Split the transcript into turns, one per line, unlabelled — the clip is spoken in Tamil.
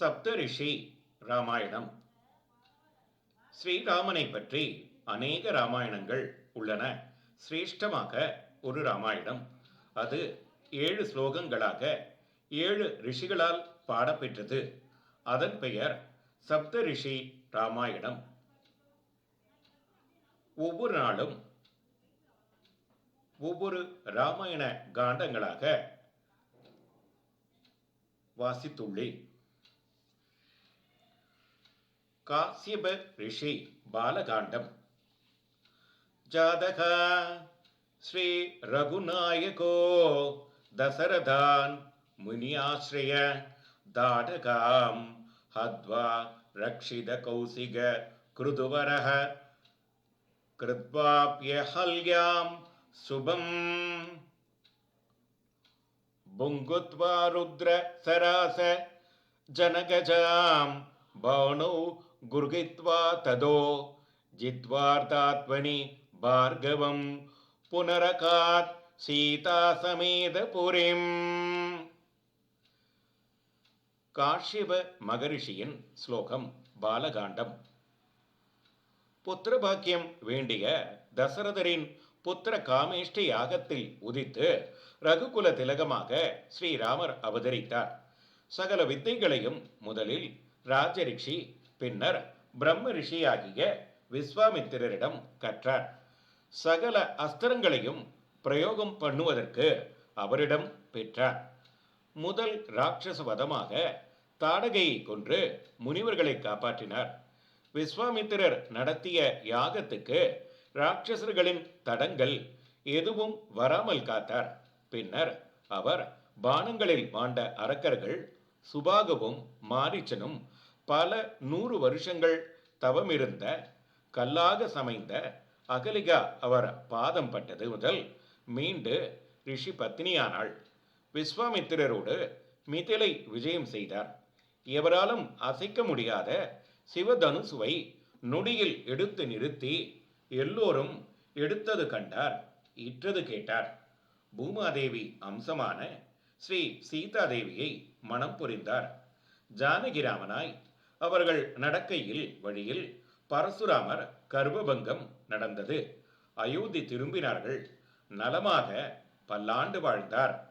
சப்தரிஷி ராமாயணம். ஸ்ரீராமனை பற்றி அநேக ராமாயணங்கள் உள்ளன. சிரேஷ்டமாக ஒரு ராமாயணம். அது ஏழு ஸ்லோகங்களாக ஏழு ரிஷிகளால் பாடப்பெற்றது. அதன் பெயர் சப்தரிஷி ராமாயணம். ஒவ்வொரு நாளும் ஒவ்வொரு ராமாயண காண்டங்களாக வாசித்துள்ளேன். काश्यप ऋषि बालकाण्डम्। जातः श्रीरघुनायको दशरथान् मुनियाश्रय दाटकां दशरदान् मुनि आश्रय धाटकाप्युभं बुङ्गुत्वा रुद्ररास जनकजां बाणौ गुर्गित्वा तदो जित्वार्तात्मनि भार्गवं पुनरकात् சீதாசமேதபுரிம் காஷ்யப மகரிஷியின் ஸ்லோகம் பாலகாண்டம் புத்திர பாக்கியம் வேண்டிய தசரதரின் புத்திர காமேஷ்டி யாகத்தில் உதித்து ரகுகுல திலகமாக ஸ்ரீராமர் அவதரித்தார் சகல வித்தைகளையும் முதலில் ராஜரிஷி பின்னர் பிரம்ம ரிஷியாகிய விஸ்வாமித்திரரிடம் கற்றார். சகல அஸ்திரங்களையும் பிரயோகம் பண்ணுவதற்கு அவரிடம் பெற்றார். முதல் ராட்சச வதமாக தாடகையை கொன்று முனிவர்களை காப்பாற்றினார். விஸ்வாமித்திரர் நடத்திய யாகத்துக்கு ராட்சசர்களின் தடங்கள் எதுவும் வராமல் காத்தார். பின்னர் அவர் பானங்களில் மாண்ட அரக்கர்கள் சுபாகவும் மாரிச்சனும் பல நூறு வருஷங்கள் தவமிருந்த கல்லாக சமைந்த அகலிகா அவர் பாதம் பட்டது முதல் மீண்டு ரிஷி பத்னியானாள் விஸ்வாமித்திரரோடு மிதிலை விஜயம் செய்தார். எவராலும் அசைக்க முடியாத சிவதனுசுவை நொடியில் எடுத்து நிறுத்தி எல்லோரும் எடுத்தது கண்டார் இற்றது கேட்டார். பூமாதேவி அம்சமான ஸ்ரீ சீதாதேவியை மனம் புரிந்தார் ஜானகிராமனாய் அவர்கள் நடக்கையில் வழியில் பரசுராமர் கர்வபங்கம் நடந்தது. அயோத்தி திரும்பினார்கள். நலமாக பல்லாண்டு வாழ்ந்தார்.